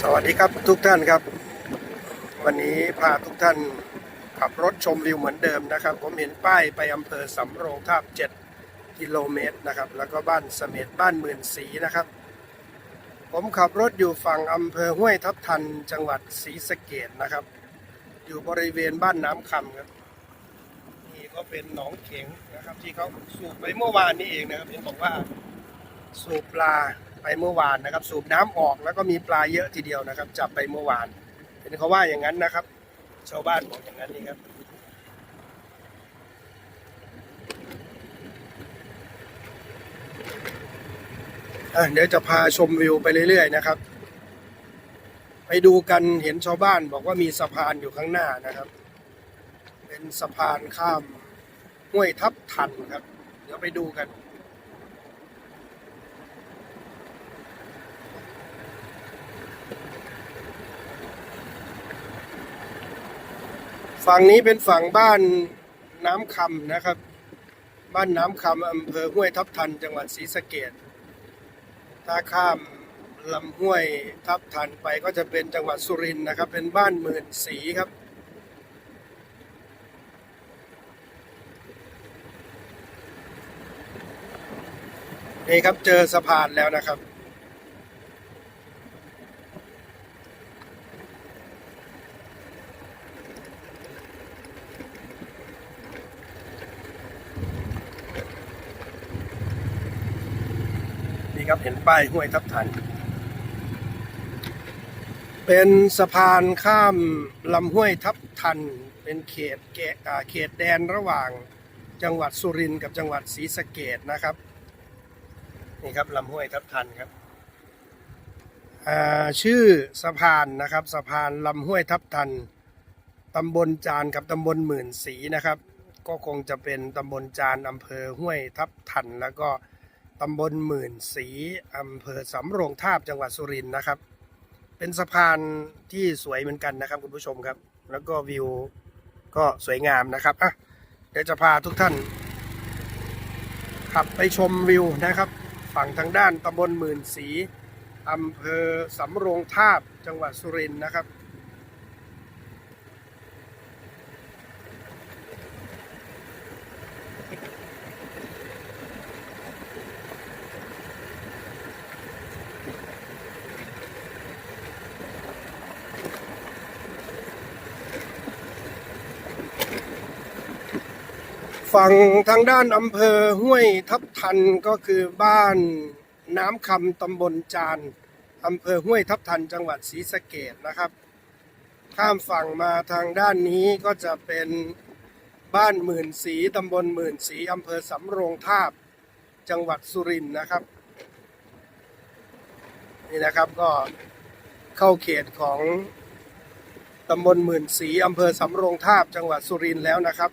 สวัสดีครับทุกท่านครับ วันนี้พาทุกท่านขับรถชมวิวเหมือนเดิมนะครับ ผมเห็นป้ายไปอำเภอสำโรงทาบ 7 กิโลเมตรนะครับ แล้วก็บ้านเสม็ดบ้านหมื่นสีนะครับ ผมขับรถอยู่ฝั่งอำเภอห้วยทับทันจังหวัดศรีสะเกดนะครับ อยู่บริเวณบ้านน้ำคำครับนี่ก็เป็นหนองเข็งนะครับ ที่เขาสูบไปเมื่อวานนี้เองนะครับเห็นบอกว่าสูบปลา ไปเมื่อวานนะครับ สูบน้ำออกแล้วก็มีปลาเยอะทีเดียวนะครับ จับไปเมื่อวาน เห็นเขาว่าอย่างนั้นนะครับ ชาวบ้านบอกอย่างนั้นนี่ครับเดี๋ยวจะพาชมวิวไปเรื่อยๆนะครับ ไปดูกันเห็นชาวบ้านบอกว่ามีสะพานอยู่ข้างหน้านะครับ เป็นสะพานข้ามห้วยทับทันครับ เดี๋ยวไปดูกัน ฝั่งนี้เป็นฝั่งบ้านน้ำคำนะครับ บ้านน้ำคำอำเภอห้วยทับทัน จังหวัดศรีสะเกดถ้าข้ามลำห้วยทับทันไปก็จะเป็นจังหวัดสุรินทร์นะครับ เป็นบ้านหมื่นสีครับ นี่ครับเจอสะพานแล้วนะครับ นี่ครับเห็นป้ายห้วยทับทัน เป็นสะพานข้ามลำห้วยทับทัน เป็นเขตเกะอ่าเขตแดนระหว่างจังหวัดสุรินทร์กับจังหวัดศรีสะเกดนะครับนี่ครับลำห้วยทับทันครับชื่อสะพานนะครับสะพานลำห้วยทับทันตำบลจานกับตำบลหมื่นสีนะครับ ก็คงจะเป็นตำบลจานอำเภอห้วยทับทันแล้วก็ ตำบลหมื่นสีอำเภอสำโรงทาบจังหวัดสุรินทร์นะครับ เป็นสะพานที่สวยเหมือนกันนะครับคุณผู้ชมครับ แล้วก็วิวก็สวยงามนะครับอะเดี๋ยวจะพาทุกท่าน ขับไปชมวิวนะครับ ฝั่งทางด้านตำบลหมื่นสีอำเภอสำโรงทาบจังหวัดสุรินทร์นะครับ ฝั่งทางด้านอำเภอห้วยทับทันก็คือบ้านน้ำคำตำบลจานอำเภอห้วยทับทันจังหวัดศรีสะเกดนะครับ ข้ามฝั่งมาทางด้านนี้ก็จะเป็นบ้านหมื่นสีตำบลหมื่นสีอำเภอสำโรงทาบ จังหวัดสุรินทร์นะครับ นี่นะครับก็เข้าเขตของตำบลหมื่นสีอำเภอสำโรงทาบ จังหวัดสุรินทร์แล้วนะครับ